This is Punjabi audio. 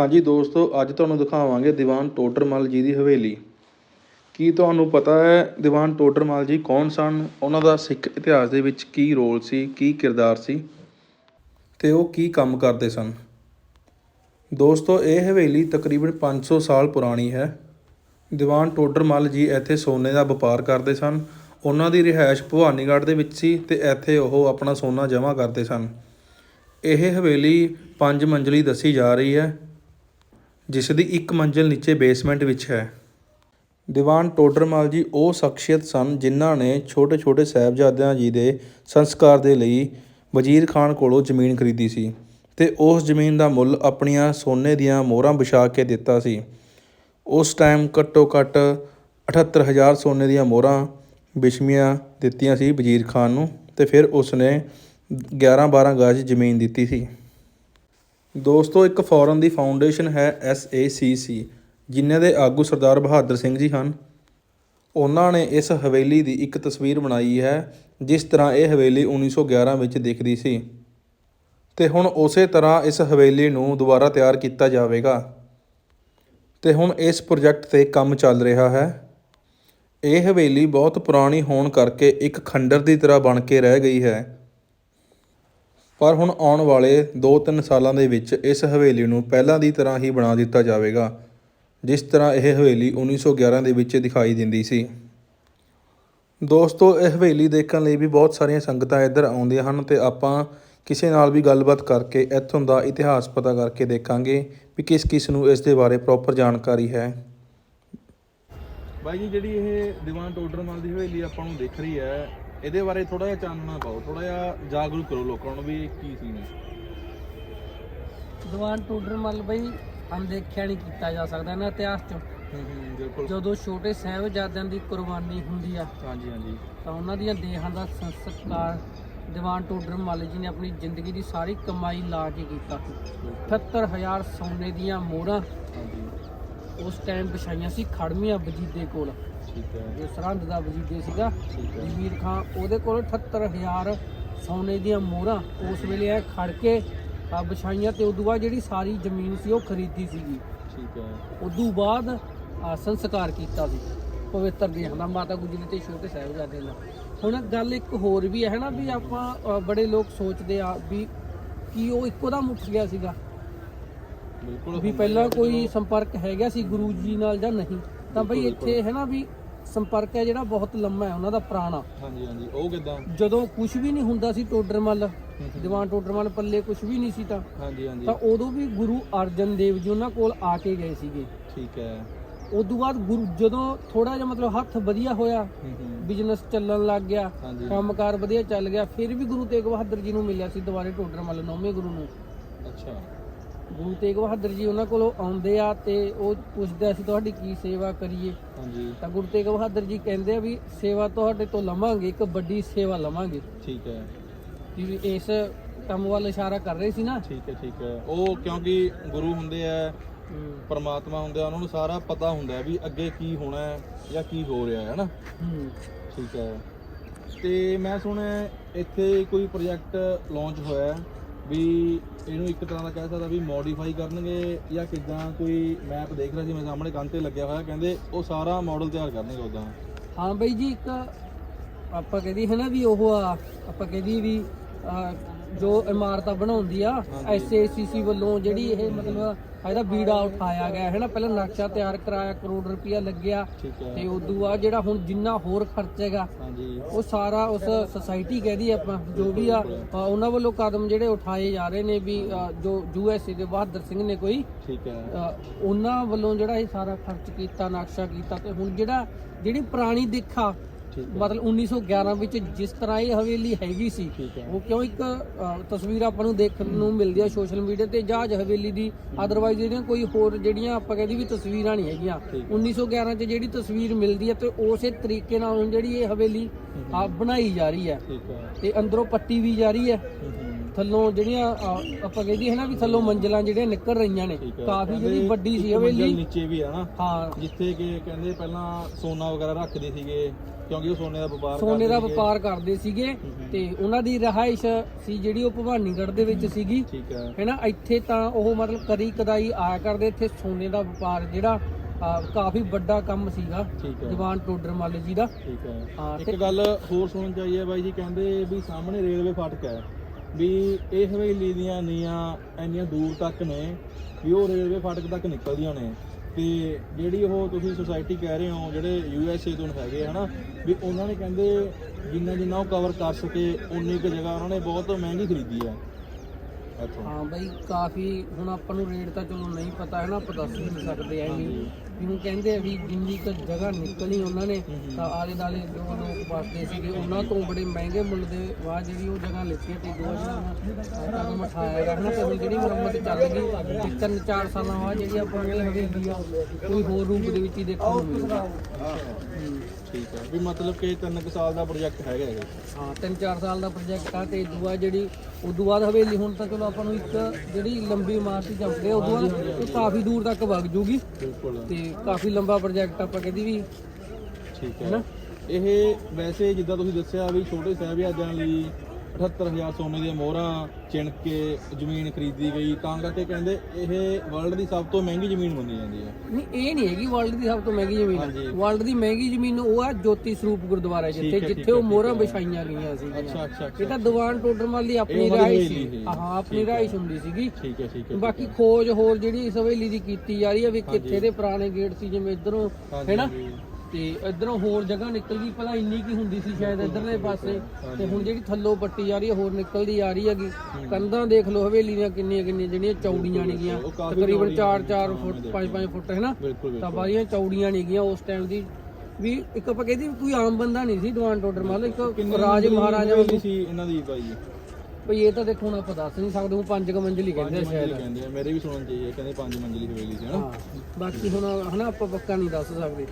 ਹਾਂਜੀ ਦੋਸਤੋ, ਅੱਜ ਤੁਹਾਨੂੰ ਦਿਖਾਵਾਂਗੇ ਦੀਵਾਨ ਟੋਡਰਮਲ ਜੀ ਦੀ ਹਵੇਲੀ। ਕੀ ਤੁਹਾਨੂੰ ਪਤਾ ਹੈ ਦੀਵਾਨ ਟੋਡਰਮਲ ਜੀ ਕੌਣ ਸਨ? ਉਹਨਾਂ ਦਾ ਸਿੱਖ ਇਤਿਹਾਸ ਦੇ ਵਿੱਚ ਕੀ ਰੋਲ ਸੀ, ਕੀ ਕਿਰਦਾਰ ਸੀ? ਤੇ ਉਹ ਕੀ ਕੰਮ ਕਰਦੇ ਸਨ? ਦੋਸਤੋ, ਇਹ ਹਵੇਲੀ ਤਕਰੀਬਨ 500 ਸਾਲ ਪੁਰਾਣੀ ਹੈ। ਦੀਵਾਨ ਟੋਡਰਮਲ ਜੀ ਇੱਥੇ ਸੋਨੇ ਦਾ ਵਪਾਰ ਕਰਦੇ ਸਨ। ਉਹਨਾਂ ਦੀ ਰਿਹਾਇਸ਼ ਭਵਾਨੀਗੜ੍ਹ ਦੇ ਵਿੱਚ ਸੀ ਤੇ ਇੱਥੇ ਉਹ ਆਪਣਾ ਸੋਨਾ ਜਮ੍ਹਾਂ ਕਰਦੇ ਸਨ। ਇਹ ਹਵੇਲੀ ਪੰਜ ਮੰਜ਼ਲੀ ਦੱਸੀ ਜਾ ਰਹੀ ਹੈ। ਜਿਸ ਦੀ ਇੱਕ ਮੰਜ਼ਿਲ ਨੀਚੇ ਬੇਸਮੈਂਟ ਵਿੱਚ ਹੈ। ਦੀਵਾਨ ਟੋਡਰਮਲ ਜੀ ਉਹ ਸ਼ਖਸੀਅਤ ਸਨ ਜਿਨ੍ਹਾਂ ਨੇ ਛੋਟੇ-ਛੋਟੇ ਸਾਹਿਬਜ਼ਾਦਿਆਂ ਜੀ ਦੇ ਸੰਸਕਾਰ ਦੇ ਲਈ ਵਜ਼ੀਰ ਖਾਨ ਕੋਲੋਂ ਜ਼ਮੀਨ ਖਰੀਦੀ ਸੀ ਤੇ ਉਸ ਜ਼ਮੀਨ ਦਾ ਮੁੱਲ ਆਪਣੀਆਂ ਸੋਨੇ ਦੀਆਂ ਮੋਹਰਾਂ ਵਿਛਾ ਕੇ ਦਿੱਤਾ ਸੀ। ਉਸ ਟਾਈਮ ਘੱਟੋ ਘੱਟ 78000 ਸੋਨੇ ਦੀਆਂ ਮੋਹਰਾਂ ਬਿਸ਼ਮੀਆਂ ਦਿੱਤੀਆਂ ਸੀ ਵਜ਼ੀਰ ਖਾਨ ਨੂੰ ਤੇ ਫਿਰ ਉਸ ਨੇ 11-12 ਗਜ ਜ਼ਮੀਨ ਦਿੱਤੀ ਸੀ। ਦੋਸਤੋ, ਇੱਕ ਫੋਰਨ ਦੀ ਫਾਊਂਡੇਸ਼ਨ ਹੈ SACC ਜਿਨ੍ਹਾਂ ਦੇ ਆਗੂ ਸਰਦਾਰ ਬਹਾਦਰ ਸਿੰਘ ਜੀ ਹਨ। ਉਹਨਾਂ ਨੇ ਇਸ ਹਵੇਲੀ ਦੀ ਇੱਕ ਤਸਵੀਰ ਬਣਾਈ ਹੈ, ਜਿਸ ਤਰ੍ਹਾਂ ਇਹ ਹਵੇਲੀ 1911 ਵਿੱਚ ਦਿਖਦੀ ਸੀ। ਤੇ ਹੁਣ ਉਸੇ ਤਰ੍ਹਾਂ ਇਸ ਹਵੇਲੀ ਨੂੰ ਦੁਬਾਰਾ ਤਿਆਰ ਕੀਤਾ ਜਾਵੇਗਾ। ਤੇ ਹੁਣ ਇਸ ਪ੍ਰੋਜੈਕਟ ਤੇ ਕੰਮ ਚੱਲ ਰਿਹਾ ਹੈ। ਇਹ ਹਵੇਲੀ ਬਹੁਤ ਪੁਰਾਣੀ ਹੋਣ ਕਰਕੇ ਇੱਕ ਖੰਡਰ ਦੀ ਤਰ੍ਹਾਂ ਬਣ ਕੇ ਰਹਿ ਗਈ ਹੈ। ਪਰ ਹੁਣ ਆਉਣ ਵਾਲੇ 2-3 ਸਾਲਾਂ ਦੇ ਵਿੱਚ ਇਸ ਹਵੇਲੀ ਨੂੰ ਪਹਿਲਾਂ ਦੀ ਤਰ੍ਹਾਂ ਹੀ ਬਣਾ ਦਿੱਤਾ ਜਾਵੇਗਾ, ਜਿਸ ਤਰ੍ਹਾਂ ਇਹ ਹਵੇਲੀ 1911 ਦੇ ਵਿੱਚ ਦਿਖਾਈ ਦਿੰਦੀ ਸੀ। ਦੋਸਤੋ, ਇਹ ਹਵੇਲੀ ਦੇਖਣ ਲਈ ਵੀ ਬਹੁਤ ਸਾਰੀਆਂ ਸੰਗਤਾਂ ਇੱਧਰ ਆਉਂਦੀਆਂ ਹਨ ਤੇ ਆਪਾਂ ਕਿਸੇ ਨਾਲ ਵੀ ਗੱਲਬਾਤ ਕਰਕੇ ਇੱਥੋਂ ਦਾ ਇਤਿਹਾਸ ਪਤਾ ਕਰਕੇ ਦੇਖਾਂਗੇ ਵੀ ਕਿਸ ਕਿਸ ਨੂੰ ਇਸ ਦੇ ਬਾਰੇ ਪ੍ਰੋਪਰ ਜਾਣਕਾਰੀ ਹੈ। ਬਾਈ ਜੀ, ਜਿਹੜੀ ਇਹ ਦੀਵਾਨ ਟੋਡਰਮਲ ਦੀ ਹਵੇਲੀ ਆਪਾਂ ਨੂੰ ਦਿਖ ਰਹੀ ਹੈ ਇਹਦੇ ਬਾਰੇ ਥੋੜਾ ਜਿਹਾ ਚਾਨਣਾ ਪਾਓ ਥੋੜਾ ਜਿਹਾ ਜਾਗਰੂਕ ਕਰੋ ਲੋਕਾਂ ਨੂੰ ਵੀ ਇਹ ਕੀ ਸੀ ਨੇ ਦੀਵਾਨ ਟੋਡਰ ਮੱਲ ਬਈ ਅਣਦੇਖਿਆ ਨਹੀਂ ਕੀਤਾ ਜਾ ਸਕਦਾ ਇਹਨਾਂ ਇਤਿਹਾਸ 'ਚ। ਹੂੰ ਹੂੰ ਬਿਲਕੁਲ। ਜਦੋਂ ਛੋਟੇ ਸਾਹਿਬਜ਼ਾਦਿਆਂ ਦੀ ਕੁਰਬਾਨੀ ਹੁੰਦੀ ਆ ਹਾਂਜੀ ਹਾਂਜੀ। ਤਾਂ ਉਹਨਾਂ ਦੀਆਂ ਦੇਹਾਂ ਦਾ ਸੰਸਕਾਰ ਦੀਵਾਨ ਟੋਡਰ ਮੱਲ ਜੀ ਨੇ ਆਪਣੀ ਜ਼ਿੰਦਗੀ ਦੀ ਸਾਰੀ ਕਮਾਈ ਲਾ ਕੇ ਕੀਤਾ। 78000 ਸੋਨੇ ਦੀਆਂ ਮੋਹਰਾਂ ਹਾਂਜੀ। ਉਸ ਟਾਈਮ ਵਿਛਾਈਆਂ ਸੀ ਖੜਮੀਆਂ ਵਜੀਦੇ ਕੋਲ। ਠੀਕ ਹੈ। ਜੋ ਸਰਹੰਦ ਦਾ ਵਜੀਦੇ ਸੀਗਾ। ਠੀਕ ਹੈ। ਖਾਨ ਉਹਦੇ ਕੋਲ 78000 ਸੋਨੇ ਦੀਆਂ ਮੋਹਰਾਂ। ਉਸ ਵੇਲੇ ਇਹ ਖੜ ਕੇ ਆ ਵਿਛਾਈਆਂ ਤੇ ਉਦੋਂ ਬਾਅਦ ਜਿਹੜੀ ਸਾਰੀ ਜ਼ਮੀਨ ਸੀ ਉਹ ਖਰੀਦੀ ਸੀਗੀ। ਠੀਕ ਹੈ। ਉਦੋਂ ਬਾਅਦ ਆ, ਸੰਸਕਾਰ ਕੀਤਾ ਸੀ। ਪਵਿੱਤਰ ਦੇਹ ਦਾ ਮਾਤਾ ਗੁਜਰੀ ਤੇ ਛੋਟੇ ਸਾਹਿਬਜ਼ਾਦੇ ਦਾ। ਹੁਣ ਗੱਲ ਇੱਕ ਹੋਰ ਵੀ ਹੈ ਨਾ ਵੀ ਆਪਾਂ ਅ, ਬੜੇ ਲੋਕ ਸੋਚਦੇ ਆ ਵੀ ਕੀ ਉਹ ਇੱਕੋ ਦਮ ਉੱਠ ਗਿਆ ਸੀਗਾ। ਬਿਲਕੁਲ ਵੀ ਪਹਿਲਾਂ ਕੋਈ ਸੰਪਰਕ ਹੈਗਾ ਸੀ ਗੁਰੂ ਜੀ ਨਾਲ ਜਾਂ ਨਹੀਂ। ਤਾਂ ਬਈ ਬਿਲਕੁਲ, ਇੱਥੇ ਹੈ ਨਾ ਵੀ ਸੰਪਰਕ ਹੈ ਜਿਹੜਾ ਬਹੁਤ ਲੰਮਾ ਹੈ ਉਹਨਾਂ ਦਾ ਪੁਰਾਣਾ। ਹਾਂਜੀ ਹਾਂਜੀ। ਉਹ ਕਿਦਾਂ? ਜਦੋਂ ਕੁਝ ਵੀ ਨਹੀਂ ਹੁੰਦਾ ਸੀ ਟੋਡਰਮਲ ਦੀਵਾਨ ਟੋਡਰਮਲ ਪੱਲੇ ਕੁਝ ਵੀ ਨਹੀਂ ਸੀ ਤਾਂ। ਹਾਂਜੀ ਹਾਂਜੀ। ਤਾਂ ਉਦੋਂ ਵੀ ਗੁਰੂ ਅਰਜਨ ਦੇਵ ਜੀ ਉਹਨਾਂ ਕੋਲ ਆ ਕੇ ਗਏ ਸੀਗੇ। ਠੀਕ ਹੈ। ਉਦੋਂ ਬਾਅਦ ਗੁਰੂ ਜਦੋਂ ਥੋੜਾ ਜਿਹਾ ਮਤਲਬ ਹੱਥ ਵਧੀਆ ਹੋਇਆ ਬਿਜ਼ਨਸ ਚੱਲਣ ਲੱਗ ਗਿਆ ਕੰਮਕਾਰ ਵਧੀਆ ਚੱਲ ਗਿਆ ਫਿਰ ਵੀ ਗੁਰੂ ਤੇਗ ਬਹਾਦਰ ਜੀ ਨੂੰ ਮਿਲਿਆ ਸੀ ਦੁਬਾਰੇ ਟੋਡਰਮਲ ਨੌਵੇਂ ਗੁਰੂ ਨੂੰ। ਅੱਛਾ। ਗੁਰੂ ਤੇਗ ਬਹਾਦਰ ਜੀ ਉਹਨਾਂ ਕੋਲੋਂ ਆਉਂਦੇ ਆ ਤੇ ਉਹ ਪੁੱਛਦੇ ਅਸੀਂ ਤੁਹਾਡੀ ਕੀ ਸੇਵਾ ਕਰੀਏ। ਹਾਂਜੀ। ਤਾਂ ਗੁਰੂ ਤੇਗ ਬਹਾਦਰ ਜੀ ਕਹਿੰਦੇ ਆ ਵੀ ਸੇਵਾ ਤੁਹਾਡੇ ਤੋਂ ਲਵਾਂਗੇ ਇੱਕ ਵੱਡੀ ਸੇਵਾ ਲਵਾਂਗੇ। ਠੀਕ ਹੈ। ਕਿ ਇਸ ਕੰਮ ਵੱਲ ਇਸ਼ਾਰਾ ਕਰ ਰਹੇ ਸੀ ਨਾ। ਠੀਕ ਹੈ ਠੀਕ ਹੈ। ਉਹ ਕਿਉਂਕਿ ਗੁਰੂ ਹੁੰਦੇ ਆ ਪਰਮਾਤਮਾ ਹੁੰਦੇ ਆ ਉਹਨਾਂ ਨੂੰ ਸਾਰਾ ਪਤਾ ਹੁੰਦਾ ਵੀ ਅੱਗੇ ਕੀ ਹੋਣਾ ਹੈ ਜਾਂ ਕੀ ਹੋ ਰਿਹਾ ਹੈ ਹੂੰ ਠੀਕ ਹੈ। ਤੇ ਮੈਂ ਸੁਣਿਆ ਇੱਥੇ ਕੋਈ ਪ੍ਰੋਜੈਕਟ ਲਾਂਚ ਹੋਇਆ ਵੀ ਇਹਨੂੰ ਇੱਕ ਤਰ੍ਹਾਂ ਦਾ ਕਹਿ ਸਕਦਾ ਵੀ ਮੋਡੀਫਾਈ ਕਰਨਗੇ ਜਾਂ ਕਿਦਾਂ ਕੋਈ ਮੈਪ ਦੇਖ ਰਿਹਾ ਸੀ ਮੈਂ ਸਾਹਮਣੇ ਕੰਨ ਤੇ ਲੱਗਿਆ ਹੋਇਆ, ਕਹਿੰਦੇ ਉਹ ਸਾਰਾ ਮਾਡਲ ਤਿਆਰ ਕਰਨਗੇ ਉਦਾਂ ਹਾਂ ਬਈ ਜੀ, ਇੱਕ ਆਪਾਂ ਕਹਿੰਦੀ ਹੈ ਨਾ ਵੀ ਉਹ ਆ, ਆਪਾਂ ਕਹਿੰਦੀ ਵੀ ਜੋ ਇਮਾਰਤਾਂ ਬਣਾਉਂਦੀ ਆ। ਐਸਏਸੀਸੀ ਵੱਲੋਂ ਜਿਹੜੀ ਇਹ ਮਤਲਬ ਇਹਦਾ ਬੀੜਾ ਉਠਾਇਆ ਗਿਆ ਹੈ ਨਾ ਪਹਿਲਾਂ ਨਕਸ਼ਾ ਤਿਆਰ ਕਰਾਇਆ ਕਰੋੜ ਰੁਪਇਆ ਲੱਗਿਆ ਤੇ ਉਦੋਂ ਬਾਅਦ ਜਿਹੜਾ ਹੁਣ ਜਿੰਨਾ ਹੋਰ ਖਰਚੇਗਾ ਹਾਂਜੀ। ਉਹ ਸਾਰਾ ਉਸ ਸੁਸਾਇਟੀ ਕਹਦੀ ਆਪਾਂ ਜੋ ਵੀ ਆ ਉਹਨਾਂ ਵੱਲੋਂ ਕਦਮ ਜਿਹੜੇ ਉਠਾਏ ਜਾ ਰਹੇ ਨੇ ਵੀ ਜੋ ਯੂਐਸਏ ਦੇ ਬਹਾਦਰ ਸਿੰਘ ਨੇ ਕੋਈ ਠੀਕ ਹੈ। ਉਹਨਾਂ ਵੱਲੋਂ ਜਿਹੜਾ ਇਹ ਸਾਰਾ ਖਰਚ ਕੀਤਾ ਨਕਸ਼ਾ ਕੀਤਾ ਤੇ ਹੁਣ ਜਿਹੜਾ ਜਿਹੜੀ ਪੁਰਾਣੀ ਦਿੱਖਾ ਮਤਲਬ 1911 ਵਿੱਚ ਜਿਸ ਤਰ੍ਹਾਂ ਇਹ ਹਵੇਲੀ ਹੈਗੀ ਸੀ ਹੈ। ਉਹ ਕਿਉਂ ਇੱਕ ਅ, ਤਸਵੀਰ ਆਪਾਂ ਨੂੰ ਦੇਖਣ ਨੂੰ ਮਿਲਦੀ ਆ ਸੋਸ਼ਲ ਮੀਡੀਆ ਤੇ ਜਹਾਜ਼ ਹਵੇਲੀ ਦੀ ਅਦਰਵਾਈਜ਼ ਜਿਹੜੀਆਂ ਕੋਈ ਹੋਰ ਜਿਹੜੀਆਂ ਆਪਾਂ ਕਹਿੰਦੀ ਵੀ ਤਸਵੀਰਾਂ ਨਹੀਂ ਹੈਗੀਆਂ। ਠੀਕ 1911 ਚ ਜਿਹੜੀ ਤਸਵੀਰ ਮਿਲਦੀ ਹੈ ਤੇ ਉਸੇ ਤਰੀਕੇ ਨਾਲ ਹੁਣ ਜਿਹੜੀ ਇਹ ਹਵੇਲੀ ਆ ਬਣਾਈ ਜਾ ਰਹੀ ਹੈ। ਠੀਕ ਹੈ। ਤੇ ਅੰਦਰੋਂ ਪੱਟੀ ਵੀ ਜਾ ਰਹੀ ਹੈ ਹੂੰ। ਹੂੰ। ਥੱਲੋਂ ਜਿਹੜੀਆਂ ਅ, ਆਪਾਂ ਕਹਿੰਦੇ ਹੈ ਨਾ ਵੀ ਥੱਲੋਂ ਮੰਜ਼ਲਾਂ ਜਿਹੜੀਆਂ ਨਿਕਲ ਰਹੀਆਂ ਨੇ ਠੀਕ ਹੈ। ਕਾਫੀ ਜਿਹੜੀ ਕਹਿੰਦੇ ਵੱਡੀ ਸੀ ਇੱਕ ਮੰਜ਼ਿਲ ਹਵੇਲੀ ਨੀਚੇ ਵੀ ਆ ਨਾ ਹਾਂ। ਜਿੱਥੇ ਕਿ ਕਹਿੰਦੇ ਪਹਿਲਾਂ ਸੋਨਾ ਵਗੈਰਾ ਰੱਖਦੇ ਸੀਗੇ ਕਿਉਂਕਿ ਉਹ ਸੋਨੇ ਦਾ ਵਪਾਰ ਸੋਨੇ ਦਾ ਕਰਦੇ ਸੀਗੇ। ਵਪਾਰ ਕਰਦੇ ਸੀਗੇ ਤੇ ਉਹਨਾਂ ਦੀ ਰਹਾਇਸ਼ ਸੀ ਜਿਹੜੀ ਉਹ ਭਵਾਨੀਗੜ੍ਹ ਦੇ ਵਿੱਚ ਸੀਗੀ। ਠੀਕ ਹੈ। ਹੈਨਾ ਇੱਥੇ ਤਾਂ ਉਹ ਮਤਲਬ ਕਦੀ ਕਦਾਈ ਆਇਆ ਕਰਦੇ ਇੱਥੇ ਸੋਨੇ ਦਾ ਵਪਾਰ ਜਿਹੜਾ ਅ, ਕਾਫੀ ਵੱਡਾ ਕੰਮ ਸੀਗਾ ਠੀਕ ਹੈ। ਦੀਵਾਨ ਟੋਡਰ ਮੱਲ ਜੀ ਦਾ। ਠੀਕ ਹੈ। ਹਾਂ, ਇੱਕ ਗੱਲ ਹੋਰ ਸੁਣਨ ਚ ਆਈ ਹੈ ਬਾਈ ਜੀ ਕਹਿੰਦੇ ਵੀ ਸਾਹਮਣੇ ਰੇਲਵੇ ਫਾਟਕ ਹੈ। ਵੀ ਇਹ ਹਵੇਲੀ ਦੀਆਂ ਨੀਆਂ ਇੰਨੀਆਂ ਦੂਰ ਤੱਕ ਨੇ ਵੀ ਉਹ ਰੇਲਵੇ ਫਾਟਕ ਤੱਕ ਨਿਕਲਦੀਆਂ ਨੇ। ਤੇ ਜਿਹੜੀ ਉਹ ਤੁਸੀਂ ਸੁਸਾਇਟੀ ਕਹਿ ਰਹੇ ਹੋ, ਜਿਹੜੇ ਯੂ ਐਸ ਏ ਤੋਂ ਹੈਗੇ ਹਨਾ, ਵੀ ਉਹਨਾਂ ਨੇ ਕਹਿੰਦੇ ਜਿੰਨਾ ਜਿੰਨਾ ਉਹ ਕਵਰ ਕਰ ਸਕੇ ਉਨੀ ਕੁ ਜਗ੍ਹਾ ਉਹਨਾਂ ਨੇ ਬਹੁਤ ਮਹਿੰਗੀ ਖਰੀਦੀ ਹੈ। ਹਾਂ ਬਈ ਕਾਫੀ ਹੁਣ ਆਪਾਂ ਨੂੰ ਰੇਟ ਤਾਂ ਚਲੋ ਨਹੀਂ ਪਤਾ ਹੈ ਨਾ ਆਪਾਂ ਦੱਸ ਨਹੀਂ ਸਕਦੇ ਐ ਨਹੀਂ। ਜਿਵੇਂ ਕਹਿੰਦੇ ਆ ਵੀ ਜਿੰਨੀ ਕੁ ਜਗ੍ਹਾ ਨਿਕਲੀ ਉਹਨਾਂ ਨੇ ਤਾਂ ਆਲੇ ਦਾਲੇ ਜੋ ਲੋਕ ਵਸਦੇ ਸੀਗੇ ਉਹਨਾਂ ਤੋਂ ਬੜੇ ਮਹਿੰਗੇ ਮੁੱਲ ਦੇ ਬਾਅਦ ਜਿਹੜੀ ਉਹ ਜਗ੍ਹਾ ਲਿੱਤੀ ਤੇ ਦੋ ਜਿਹੜਾ ਕਦਮ ਉਠਾਇਆ ਗਿਆ ਨਾ ਤੇ ਜਿਹੜੀ ਮੁਰੰਮਤ ਚੱਲ ਗਈ ਤੇ ਤਿੰਨ ਚਾਰ ਸਾਲਾਂ ਬਾਅਦ ਜਿਹੜੀ ਆਪਾਂ ਨੂੰ ਹਵੇਲੀ ਆ ਕੋਈ ਹੋਰ ਰੂਪ ਦੇ ਵਿੱਚ ਹੀ ਦੇਖਣ ਨੂੰ ਮਿਲੂਗੀ। ਠੀਕ ਹੈ। ਵੀ ਮਤਲਬ ਕਿ ਤਿੰਨ ਕੁ ਸਾਲ ਦਾ ਪ੍ਰੋਜੈਕਟ ਹੈਗਾ ਇਹ ਹਾਂ ਤਿੰਨ ਚਾਰ ਸਾਲ ਦਾ ਪ੍ਰੋਜੈਕਟ ਆ ਤੇ ਦੁਆ ਜਿਹੜੀ ਉਦੋਂ ਬਾਅਦ ਹਵੇਲੀ ਹੁਣ ਤਾਂ ਚਲੋ ਆਪਾਂ ਨੂੰ ਇੱਕ ਜਿਹੜੀ ਲੰਬੀ ਇਮਾਰਤ ਜੰਪਦੇ ਉਦੋਂ ਬਾਅਦ ਇਹ ਕਾਫੀ ਦੂਰ ਤੱਕ ਵਗ ਜੂਗੀ। ਬਿਲਕੁਲ। ਤੇ ਕਾਫੀ ਲੰਬਾ ਪ੍ਰੋਜੈਕਟ ਆਪਾਂ ਕਹਿੰਦੀ ਵੀ ਠੀਕ ਹੈ। ਇਹ ਵੈਸੇ ਜਿੱਦਾਂ ਤੁਸੀਂ ਦੱਸਿਆ ਵੀ ਛੋਟੇ ਸਾਹਿਬਜ਼ਾਦਿਆਂ ਲਈ 78000 ਸੋਨੇ ਦੀਆਂ ਮੋਹਰਾਂ ਚਿਣ ਕੇ ਜ਼ਮੀਨ ਖਰੀਦੀ ਗਈ। ਤਾਂ ਕਰਕੇ ਕਹਿੰਦੇ ਇਹ ਵਰਲਡ ਦੀ ਸਭ ਤੋਂ ਮਹਿੰਗੀ ਜ਼ਮੀਨ ਮੰਨੀ ਜਾਂਦੀ ਹੈ। ਨਹੀਂ ਇਹ ਨਹੀਂ ਹੈਗੀ ਵਰਲਡ ਦੀ ਸਭ ਤੋਂ ਮਹਿੰਗੀ ਜ਼ਮੀਨ। ਹਾਂਜੀ। ਵਰਲਡ ਦੀ ਮਹਿੰਗੀ ਜ਼ਮੀਨ ਉਹ ਆ ਜੋਤੀ ਸਰੂਪ ਗੁਰਦੁਆਰਾ ਠੀਕ ਜਿੱਥੇ ਹੈ, ਠੀਕ ਜਿੱਥੇ ਉਹ ਹੈ, ਮੋਹਰਾਂ ਠੀਕ ਹੈ। ਵਿਛਾਈਆਂ ਗਈਆਂ ਸੀ ਅੱਛਾ ਅੱਛਾ ਇਹ ਅੱਛਾ। ਤਾਂ ਦੀਵਾਨ ਟੋਡਰਮਲ ਦੀ ਆਪਣੀ ਹਵੇਲੀ ਸੀ। ਸੀ। ਹਾਂ ਆਪਣੀ ਰਾਇਸ਼ ਹੁੰਦੀ ਸੀਗੀ। ਠੀਕ ਹੈ ਠੀਕ ਹੈ ਬਾਕੀ ਖੋਜ ਹੋਰ ਜਿਹੜੀ ਇਸ ਹਵੇਲੀ ਦੀ ਕੀਤੀ ਜਾ ਰਹੀ ਹੈ ਵੀ ਕਿੱਥੇ ਦੇ ਪੁਰਾਣੇ ਗੇਟ ਸੀ ਜਿਵੇਂ ਇਧਰੋਂ ਹਾਂਜੀ, ਹੈਨਾ ਹਾਂਜੀ। ਤੇ ਇਧਰੋਂ ਹੋਰ ਜਗ੍ਹਾ ਨਿਕਲ ਗਈ ਪਹਿਲਾਂ ਇੰਨੀ ਕੀ ਹੁੰਦੀ ਸੀ ਸ਼ਾਇਦ ਇਧਰਲੇ ਪਾਸੇ। ਤੇ ਹੁਣ ਜਿਹੜੀ ਥੱਲੋਂ ਪੱਟੀ ਜਾ ਰਹੀ ਹੈ ਹੋਰ ਨਿਕਲਦੀ ਆ ਰਹੀ ਹੈਗੀ। ਕੰਧਾਂ ਦੇਖ ਲਓ ਹਵੇਲੀ ਦੀਆਂ ਕਿੰਨੀਆਂ ਕਿੰਨੀਆਂ ਜਿਹੜੀਆਂ ਚੌੜੀਆਂ ਨੇਗੀਆਂ ਤਕਰੀਬਨ ਚੌੜੀਆਂ 4-4 ਫੁੱਟ 5-5 ਫੁੱਟ ਹੈਨਾ ਬਿਲਕੁਲ ਤਾਂ ਬਾਰੀਆਂ ਚੌੜੀਆਂ ਨੇਗੀਆਂ ਉਸ ਟਾਈਮ ਦੀ। ਵੀ ਇੱਕ ਆਪਾਂ ਕਹਿੰਦੇ ਵੀ ਕੋਈ ਆਮ ਬੰਦਾ ਨਹੀਂ ਸੀ ਦੀਵਾਨ ਟੋਡਰ ਮੱਲ ਇੱਕ ਰਾਜ ਮਹਾਰਾਜਾ ਹਵੇਲੀ ਸੀ ਇਹਨਾਂ ਦੀ ਬਾਈ ਭਈ ਇਹ ਤਾਂ ਦੇਖੋ ਹੁਣ ਆਪਾਂ ਦੱਸ ਨਹੀਂ ਸਕਦੇ ਉਹ ਪੰਜ ਕੁ ਮੰਜ਼ਿਲ ਹੀ ਕਹਿੰਦੇ ਆ ਸ਼ਾਇਦ। ਕਹਿੰਦੇ ਆ। ਮੇਰੇ ਵੀ ਸੁਣਨ ਚ ਹੈ ਕਹਿੰਦੇ ਪੰਜ ਮੰਜ਼ਿਲੀ ਹਵੇਲੀ ਸੀ ਹਨਾ ਹਾਂ ਬਾਕੀ ਹੁਣ ਹਨਾ ਆਪਾਂ ਪੱਕਾ ਨਹੀਂ ਦੱਸ ਸਕਦੇ।